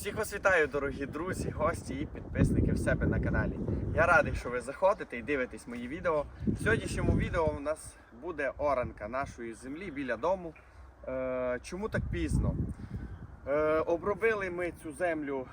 Всіх вас вітаю, дорогі друзі, гості і підписники в себе на каналі. Я радий, що ви заходите і дивитесь мої відео. В сьогоднішньому відео у нас буде оранка нашої землі біля дому. Е, чому так пізно? Е, обробили ми цю землю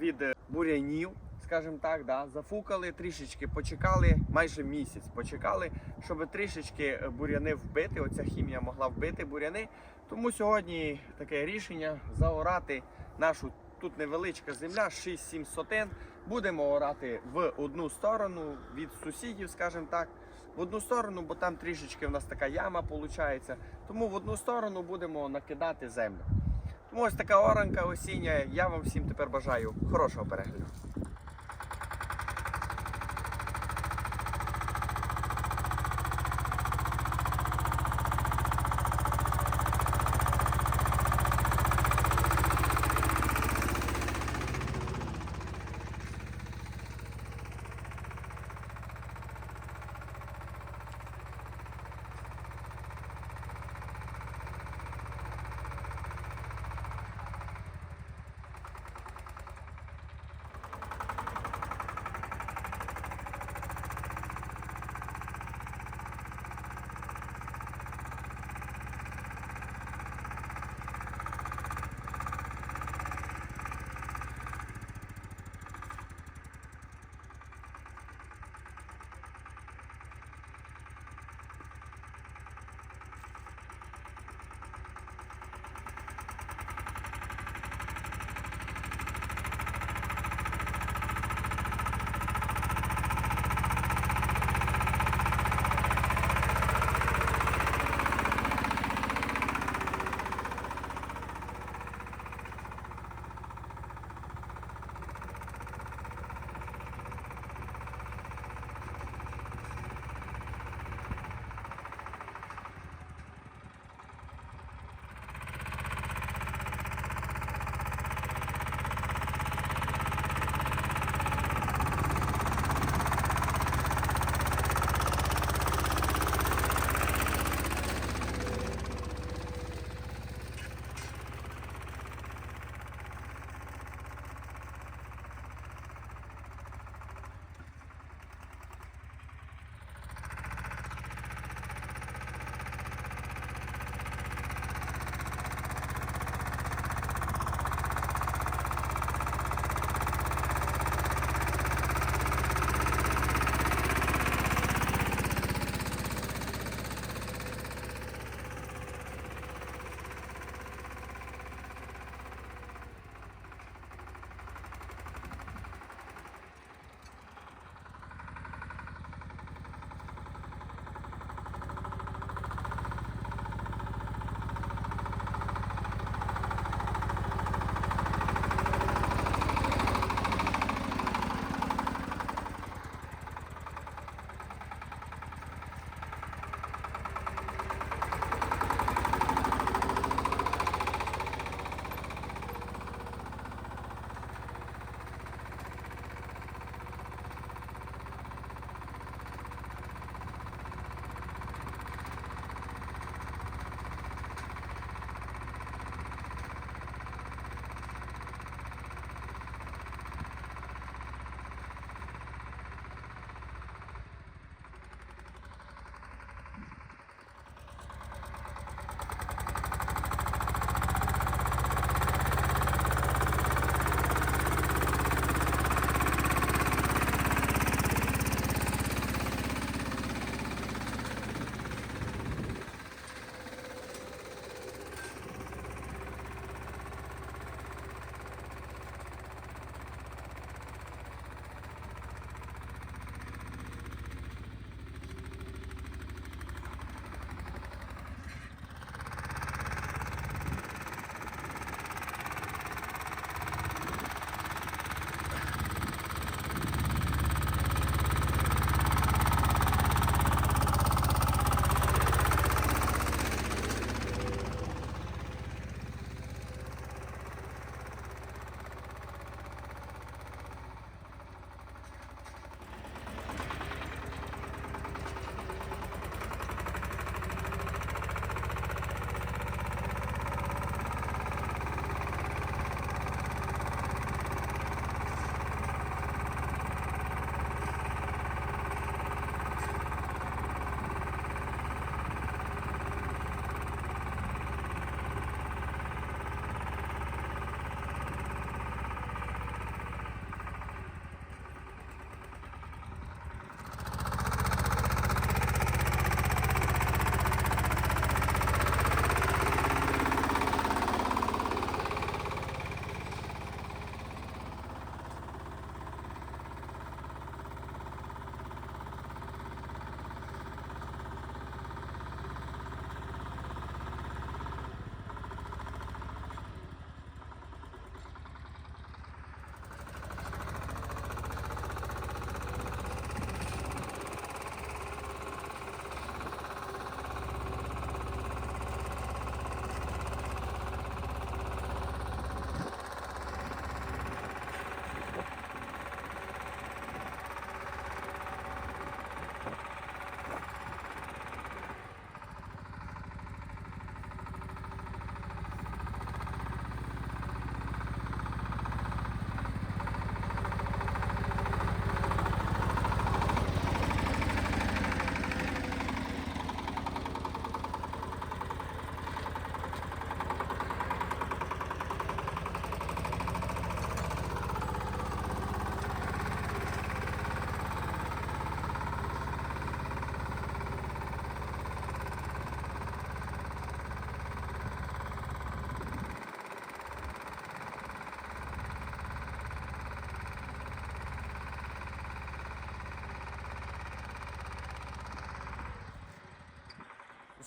від бурянів, скажімо так, да, зафукали, трішечки почекали, майже місяць почекали, щоб трішечки буряни вбити. Оця хімія могла вбити буряни. Тому сьогодні таке рішення заорати нашу тут невеличка земля, 6-7 сотен. Будемо орати в одну сторону від сусідів, скажімо так. В одну сторону, бо там трішечки в нас така яма виходить. Тому в одну сторону будемо накидати землю. Тому ось така оранка осіння. Я вам всім тепер бажаю хорошого перегляду.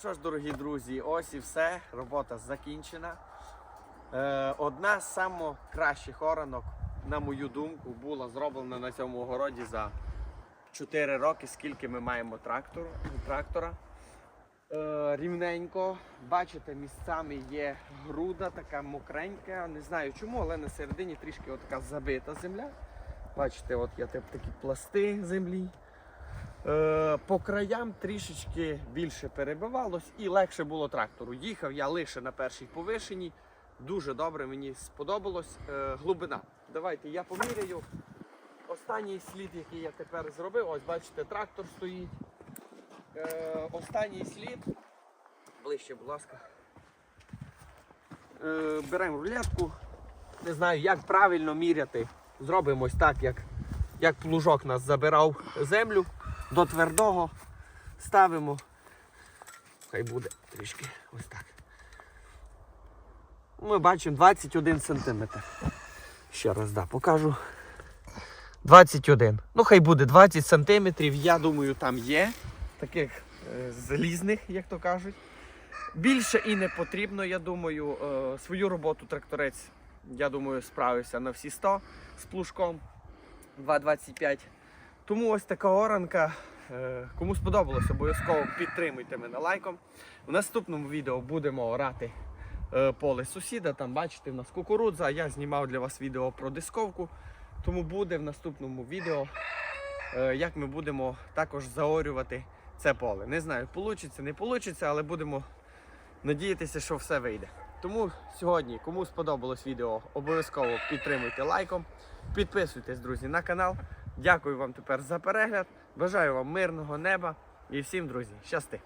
Що ж, дорогі друзі, ось і все. Робота закінчена. Е, одна з найкращих оранок, на мою думку, була зроблена на цьому огороді за 4 роки, скільки ми маємо трактор, трактора. Е, рівненько. Бачите, місцями є груда, така мокренька. Не знаю чому, але на середині трішки така забита земля. Бачите, от є такі пласти землі. Е, по краям трішечки більше перебивалось і легше було трактору. Їхав я лише на першій повишенні. Дуже добре, мені сподобалось. Е, глибина. Давайте я поміряю. Останній слід, який я тепер зробив, ось бачите, трактор стоїть. Е, останній слід. Ближче, будь ласка. Беремо рулетку. Не знаю, як правильно міряти. Зробимо ось так, як, як плужок нас забирав землю до твердого. Ставимо. Хай буде трішки ось так. Ми бачимо 21 см. Ще раз да, покажу. 21. Ну, хай буде 20 см, я думаю, там є. Таких е, залізних, як то кажуть. Більше і не потрібно, я думаю. Е, свою роботу тракторець, я думаю, справився на всі 100 з плужком 2,25. Тому ось така оранка. Е, Кому сподобалось, обов'язково підтримуйте мене лайком. В наступному відео будемо орати е, поле сусіда. Там бачите, в нас кукурудза. Я знімав для вас відео про дисковку. Тому буде в наступному відео, е, як ми будемо також заорювати це поле. Не знаю, вийде, не вийде, але будемо надіятися, що все вийде. Тому сьогодні, кому сподобалось відео, обов'язково підтримуйте лайком. Підписуйтесь, друзі, на канал. Дякую вам тепер за перегляд. Бажаю вам мирного неба і всім, друзі, щасти!